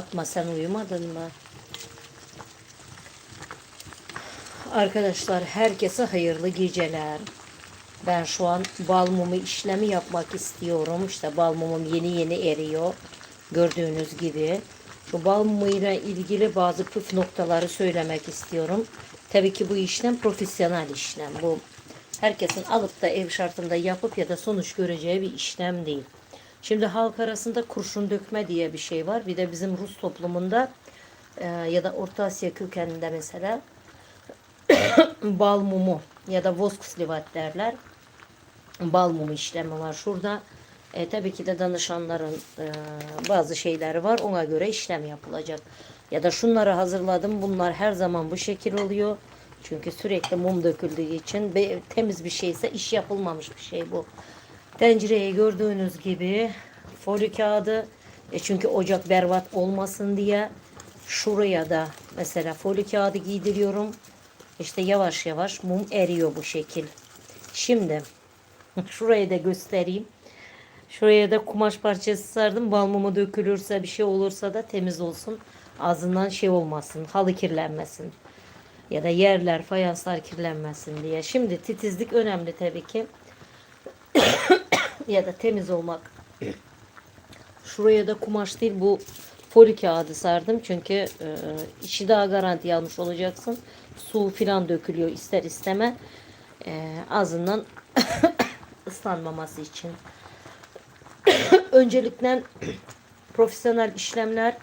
Fatma sen uyumadın mı? Arkadaşlar herkese hayırlı geceler. Ben şu an bal mumu işlemi yapmak istiyorum. İşte bal mumum yeni yeni eriyor. Gördüğünüz gibi. Şu bal mumuyla ilgili bazı püf noktaları söylemek istiyorum. Tabii ki bu işlem profesyonel işlem. Bu herkesin alıp da ev şartında yapıp ya da sonuç göreceği bir işlem değil. Şimdi halk arasında kurşun dökme diye bir şey var. Bir de bizim Rus toplumunda e, ya da Orta Asya kökeninde mesela bal mumu ya da voskoslivat derler. Bal mumu işlemi var şurada. E, tabii ki de danışanların e, bazı şeyleri var. Ona göre işlem yapılacak. Ya da şunları hazırladım. Bunlar her zaman bu şekil oluyor. Çünkü sürekli mum döküldüğü için temiz bir şeyse iş yapılmamış bir şey bu. Tencereye gördüğünüz gibi folyo kağıdı e çünkü ocak berbat olmasın diye şuraya da mesela folyo kağıdı giydiriyorum. İşte yavaş yavaş mum eriyor bu şekil. Şimdi şurayı da göstereyim. Şuraya da kumaş parçası sardım. Bal dökülürse bir şey olursa da temiz olsun. Ağzından şey olmasın. Halı kirlenmesin. Ya da yerler, fayanslar kirlenmesin diye. Şimdi titizlik önemli tabii ki. Ya da temiz olmak. Şuraya da kumaş değil bu foli kağıdı sardım. Çünkü e, işi daha garanti almış olacaksın. Su filan dökülüyor ister isteme. E, ağzından ıslanmaması için. Öncelikle profesyonel işlemler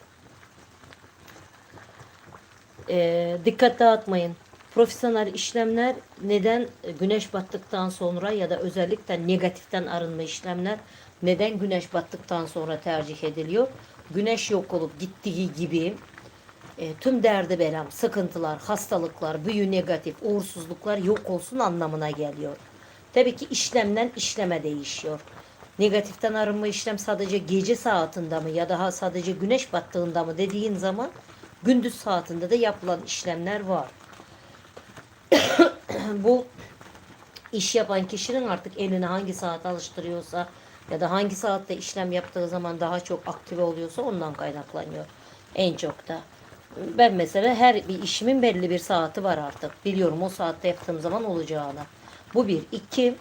e, dikkat dağıtmayın. Profesyonel işlemler neden güneş battıktan sonra ya da özellikle negatiften arınma işlemler neden güneş battıktan sonra tercih ediliyor? Güneş yok olup gittiği gibi e, tüm derdi belam, sıkıntılar, hastalıklar, büyü negatif, uğursuzluklar yok olsun anlamına geliyor. Tabii ki işlemden işleme değişiyor. Negatiften arınma işlem sadece gece saatinde mi ya da sadece güneş battığında mı dediğin zaman gündüz saatinde de yapılan işlemler var. Bu iş yapan kişinin artık elini hangi saat alıştırıyorsa ya da hangi saatte işlem yaptığı zaman daha çok aktive oluyorsa ondan kaynaklanıyor. En çok da. Ben mesela her bir işimin belli bir saati var artık. Biliyorum o saatte yaptığım zaman olacağını. Bu bir. iki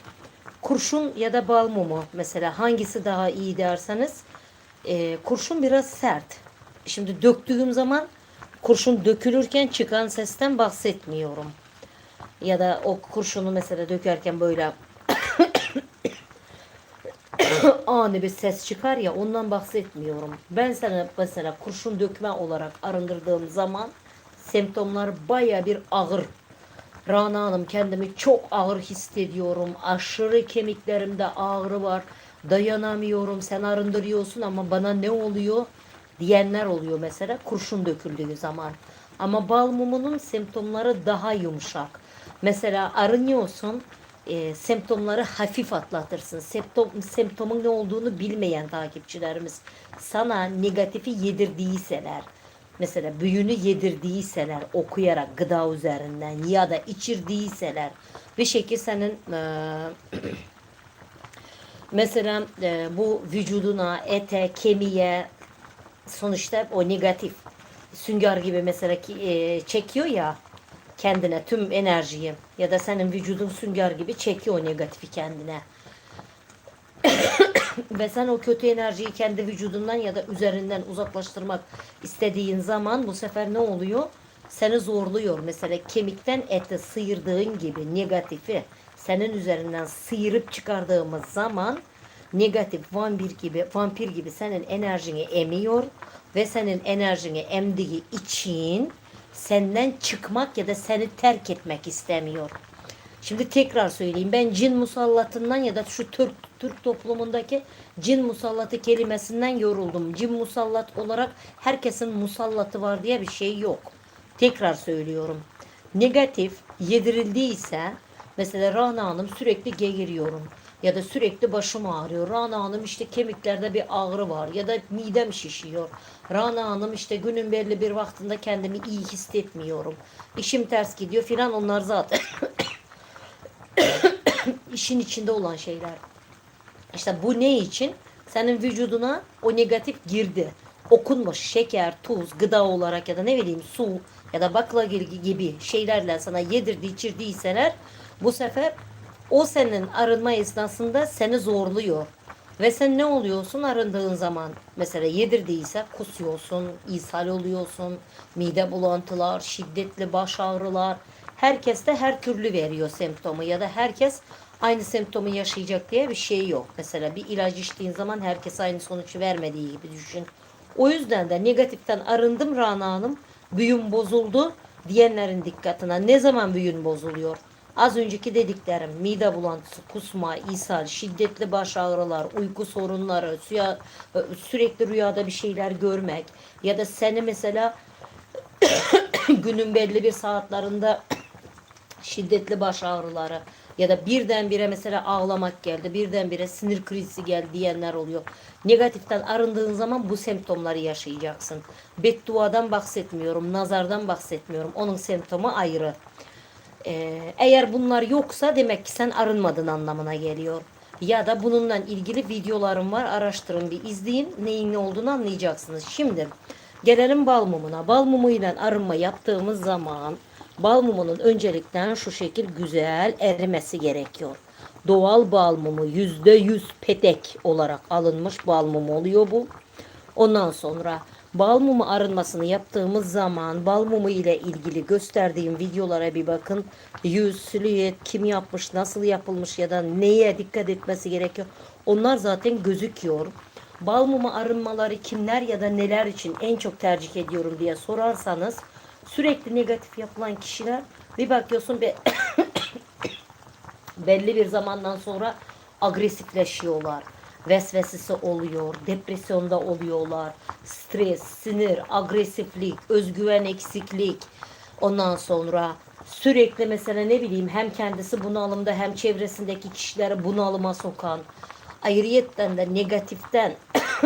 kurşun ya da bal mumu mesela hangisi daha iyi derseniz e, kurşun biraz sert. Şimdi döktüğüm zaman kurşun dökülürken çıkan sesten bahsetmiyorum. Ya da o kurşunu mesela dökerken böyle ani bir ses çıkar ya ondan bahsetmiyorum. Ben sana mesela kurşun dökme olarak arındırdığım zaman semptomlar baya bir ağır. Rana Hanım kendimi çok ağır hissediyorum. Aşırı kemiklerimde ağrı var. Dayanamıyorum. Sen arındırıyorsun ama bana ne oluyor? Diyenler oluyor mesela kurşun döküldüğü zaman. Ama bal mumunun semptomları daha yumuşak. Mesela arınıyorsun e, semptomları hafif atlatırsın. Semptom, semptomun ne olduğunu bilmeyen takipçilerimiz sana negatifi yedirdiyseler, mesela büyünü yedirdiyseler okuyarak gıda üzerinden ya da içirdiyseler bir şekilde senin e, mesela e, bu vücuduna, ete, kemiğe sonuçta o negatif sünger gibi mesela ki, e, çekiyor ya kendine tüm enerjiyi ya da senin vücudun sünger gibi çekiyor o negatifi kendine. Ve sen o kötü enerjiyi kendi vücudundan ya da üzerinden uzaklaştırmak istediğin zaman bu sefer ne oluyor? Seni zorluyor. Mesela kemikten ete sıyırdığın gibi negatifi senin üzerinden sıyırıp çıkardığımız zaman negatif vampir gibi vampir gibi senin enerjini emiyor ve senin enerjini emdiği için senden çıkmak ya da seni terk etmek istemiyor. Şimdi tekrar söyleyeyim. Ben cin musallatından ya da şu Türk Türk toplumundaki cin musallatı kelimesinden yoruldum. Cin musallat olarak herkesin musallatı var diye bir şey yok. Tekrar söylüyorum. Negatif yedirildiyse mesela Rana Hanım sürekli geğiriyorum ya da sürekli başım ağrıyor. Rana Hanım işte kemiklerde bir ağrı var ya da midem şişiyor. Rana Hanım işte günün belli bir vaktinde kendimi iyi hissetmiyorum. İşim ters gidiyor filan onlar zaten işin içinde olan şeyler. İşte bu ne için? Senin vücuduna o negatif girdi. okunmuş şeker, tuz, gıda olarak ya da ne bileyim su ya da baklagil gibi şeylerle sana yedirdi içirdiyseler bu sefer o senin arınma esnasında seni zorluyor. Ve sen ne oluyorsun arındığın zaman? Mesela yedirdiyse kusuyorsun, ishal oluyorsun, mide bulantılar, şiddetli baş ağrılar. Herkes de her türlü veriyor semptomu ya da herkes aynı semptomu yaşayacak diye bir şey yok. Mesela bir ilaç içtiğin zaman herkes aynı sonuç vermediği gibi düşün. O yüzden de negatiften arındım Rana Hanım, büyüm bozuldu diyenlerin dikkatine. Ne zaman büyün bozuluyor? Az önceki dediklerim mide bulantısı, kusma, ishal, şiddetli baş ağrılar, uyku sorunları, suya, sürekli rüyada bir şeyler görmek ya da seni mesela günün belli bir saatlerinde şiddetli baş ağrıları ya da birdenbire mesela ağlamak geldi, birdenbire sinir krizi geldi diyenler oluyor. Negatiften arındığın zaman bu semptomları yaşayacaksın. Bedduadan bahsetmiyorum, nazardan bahsetmiyorum. Onun semptomu ayrı. Ee, eğer bunlar yoksa demek ki sen arınmadın anlamına geliyor. Ya da bununla ilgili videolarım var. Araştırın bir izleyin. Neyin ne olduğunu anlayacaksınız. Şimdi gelelim bal mumuna. Bal mumuyla arınma yaptığımız zaman bal mumunun öncelikten şu şekil güzel erimesi gerekiyor. Doğal bal mumu yüzde yüz petek olarak alınmış bal mumu oluyor bu. Ondan sonra bal mumu arınmasını yaptığımız zaman bal mumu ile ilgili gösterdiğim videolara bir bakın. Yüz, silüet, kim yapmış, nasıl yapılmış ya da neye dikkat etmesi gerekiyor. Onlar zaten gözüküyor. Bal mumu arınmaları kimler ya da neler için en çok tercih ediyorum diye sorarsanız sürekli negatif yapılan kişiler bir bakıyorsun be belli bir zamandan sonra agresifleşiyorlar. Vesvesesi oluyor, depresyonda oluyorlar, stres, sinir, agresiflik, özgüven eksiklik. Ondan sonra sürekli mesela ne bileyim hem kendisi bunalımda hem çevresindeki kişileri bunalıma sokan, ayrıyetten de negatiften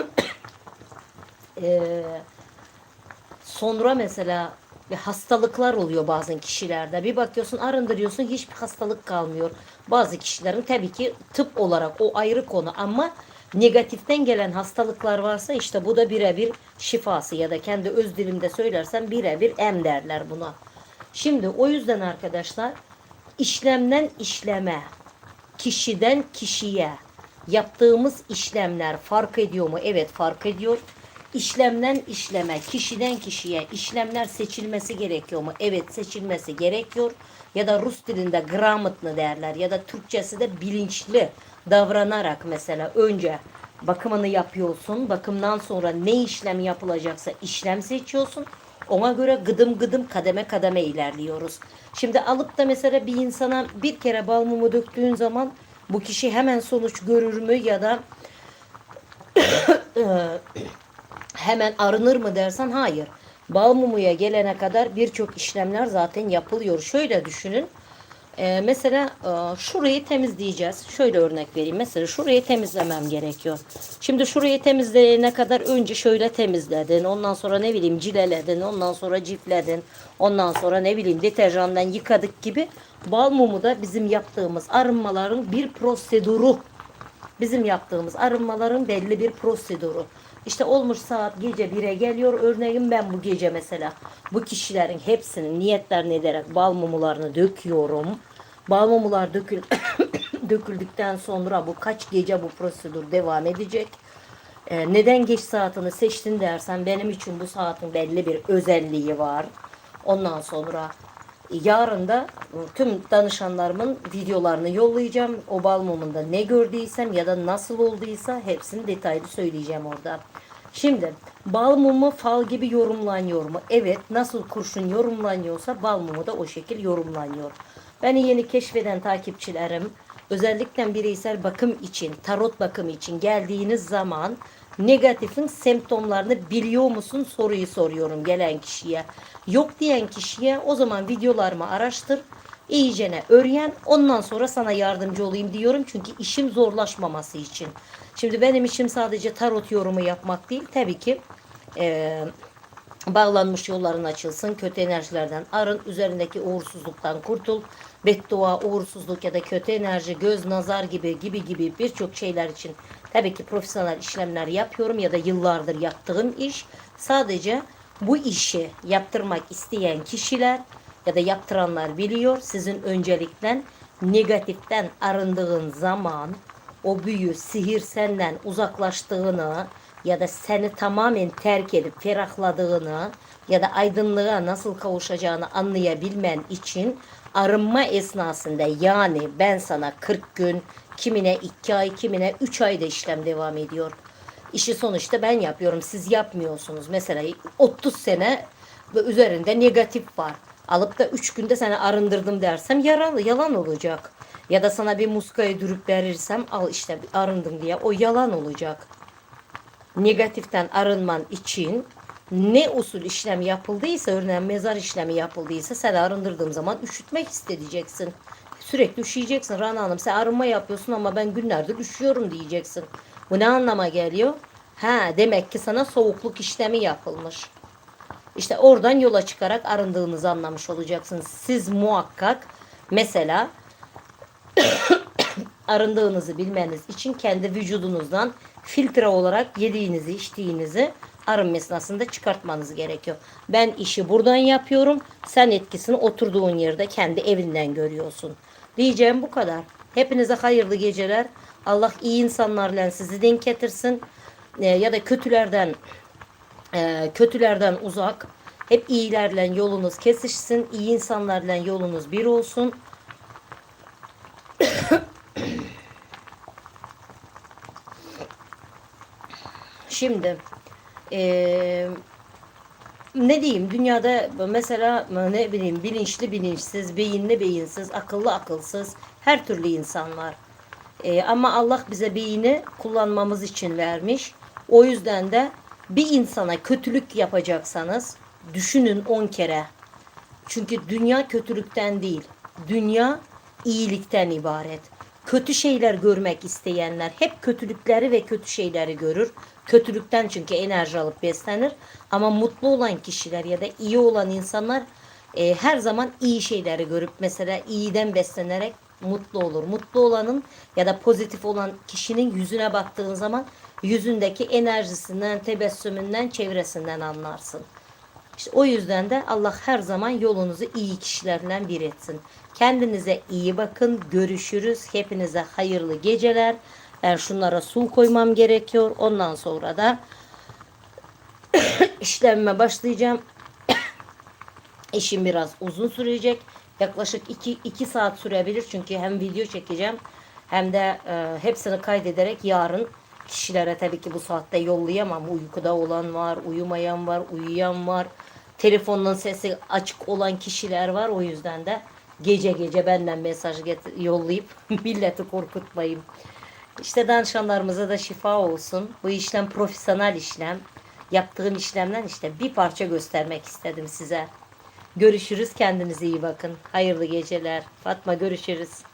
Sonra mesela bir hastalıklar oluyor bazı kişilerde. Bir bakıyorsun arındırıyorsun hiçbir hastalık kalmıyor. Bazı kişilerin tabii ki tıp olarak o ayrı konu ama negatiften gelen hastalıklar varsa işte bu da birebir şifası ya da kendi öz dilimde söylersem birebir em derler buna. Şimdi o yüzden arkadaşlar işlemden işleme, kişiden kişiye yaptığımız işlemler fark ediyor mu? Evet fark ediyor. İşlemden işleme, kişiden kişiye işlemler seçilmesi gerekiyor mu? Evet seçilmesi gerekiyor. Ya da Rus dilinde gramotlu derler ya da Türkçesi de bilinçli davranarak mesela önce bakımını yapıyorsun. Bakımdan sonra ne işlem yapılacaksa işlem seçiyorsun. Ona göre gıdım gıdım kademe kademe ilerliyoruz. Şimdi alıp da mesela bir insana bir kere bal mumu döktüğün zaman bu kişi hemen sonuç görür mü ya da hemen arınır mı dersen hayır. Bal mumuya gelene kadar birçok işlemler zaten yapılıyor. Şöyle düşünün. Ee, mesela e, şurayı temizleyeceğiz. Şöyle örnek vereyim. Mesela şurayı temizlemem gerekiyor. Şimdi şurayı temizleyene kadar önce şöyle temizledin. Ondan sonra ne bileyim cileledin. Ondan sonra cifledin. Ondan sonra ne bileyim deterjandan yıkadık gibi. Bal mumu da bizim yaptığımız arınmaların bir prosedürü. Bizim yaptığımız arınmaların belli bir prosedürü. İşte olmuş saat gece 1'e geliyor. Örneğin ben bu gece mesela bu kişilerin hepsinin niyetlerini ederek bal mumularını döküyorum. Bal mumular dökül döküldükten sonra bu kaç gece bu prosedür devam edecek. Ee, neden geç saatini seçtin dersen benim için bu saatin belli bir özelliği var. Ondan sonra yarın da tüm danışanlarımın videolarını yollayacağım. O bal mumunda ne gördüysem ya da nasıl olduysa hepsini detaylı söyleyeceğim orada. Şimdi bal mumu fal gibi yorumlanıyor mu? Evet nasıl kurşun yorumlanıyorsa bal mumu da o şekil yorumlanıyor. Beni yeni keşfeden takipçilerim özellikle bireysel bakım için, tarot bakım için geldiğiniz zaman negatifin semptomlarını biliyor musun soruyu soruyorum gelen kişiye. Yok diyen kişiye o zaman videolarımı araştır. iyicene öğren ondan sonra sana yardımcı olayım diyorum çünkü işim zorlaşmaması için. Şimdi benim işim sadece tarot yorumu yapmak değil tabii ki eee Bağlanmış yolların açılsın. Kötü enerjilerden arın. Üzerindeki uğursuzluktan kurtul. Beddua, uğursuzluk ya da kötü enerji, göz, nazar gibi gibi gibi birçok şeyler için tabii ki profesyonel işlemler yapıyorum ya da yıllardır yaptığım iş. Sadece bu işi yaptırmak isteyen kişiler ya da yaptıranlar biliyor. Sizin öncelikle negatiften arındığın zaman o büyü, sihir senden uzaklaştığını ya da seni tamamen terk edip ferahladığını ya da aydınlığa nasıl kavuşacağını anlayabilmen için arınma esnasında yani ben sana 40 gün, kimine 2 ay, kimine 3 ayda işlem devam ediyor. İşi sonuçta ben yapıyorum, siz yapmıyorsunuz. Mesela 30 sene ve üzerinde negatif var. Alıp da 3 günde seni arındırdım dersem yaralı, yalan olacak. Ya da sana bir muskayı dürüp verirsem al işte arındım diye o yalan olacak negatiften arınman için ne usul işlem yapıldıysa örneğin mezar işlemi yapıldıysa sen arındırdığın zaman üşütmek isteyeceksin. Sürekli üşüyeceksin. Rana Hanım sen arınma yapıyorsun ama ben günlerdir üşüyorum diyeceksin. Bu ne anlama geliyor? Ha demek ki sana soğukluk işlemi yapılmış. İşte oradan yola çıkarak arındığınızı anlamış olacaksınız. Siz muhakkak mesela arındığınızı bilmeniz için kendi vücudunuzdan filtre olarak yediğinizi, içtiğinizi arınma esnasında çıkartmanız gerekiyor. Ben işi buradan yapıyorum. Sen etkisini oturduğun yerde kendi evinden görüyorsun. Diyeceğim bu kadar. Hepinize hayırlı geceler. Allah iyi insanlarla sizi denk getirsin. Ee, ya da kötülerden e, kötülerden uzak. Hep iyilerle yolunuz kesişsin. İyi insanlarla yolunuz bir olsun. Şimdi eee, ne diyeyim dünyada mesela ne bileyim bilinçli bilinçsiz, beyinli beyinsiz, akıllı akılsız her türlü insan var. Eee, ama Allah bize beyni kullanmamız için vermiş. O yüzden de bir insana kötülük yapacaksanız düşünün 10 kere. Çünkü dünya kötülükten değil. Dünya iyilikten ibaret. Kötü şeyler görmek isteyenler hep kötülükleri ve kötü şeyleri görür. Kötülükten çünkü enerji alıp beslenir. Ama mutlu olan kişiler ya da iyi olan insanlar e, her zaman iyi şeyleri görüp mesela iyiden beslenerek mutlu olur. Mutlu olanın ya da pozitif olan kişinin yüzüne baktığın zaman yüzündeki enerjisinden, tebessümünden, çevresinden anlarsın. İşte o yüzden de Allah her zaman yolunuzu iyi kişilerle bir etsin. Kendinize iyi bakın. Görüşürüz. Hepinize hayırlı geceler. Ben şunlara su koymam gerekiyor. Ondan sonra da işlemime başlayacağım. İşim biraz uzun sürecek. Yaklaşık 2 2 saat sürebilir çünkü hem video çekeceğim hem de e, hepsini kaydederek yarın kişilere tabii ki bu saatte yollayamam. Uykuda olan var, uyumayan var, uyuyan var. Telefonun sesi açık olan kişiler var. O yüzden de gece gece benden mesaj get- yollayıp milleti korkutmayayım. İşte danışanlarımıza da şifa olsun. Bu işlem profesyonel işlem. Yaptığım işlemden işte bir parça göstermek istedim size. Görüşürüz. Kendinize iyi bakın. Hayırlı geceler. Fatma görüşürüz.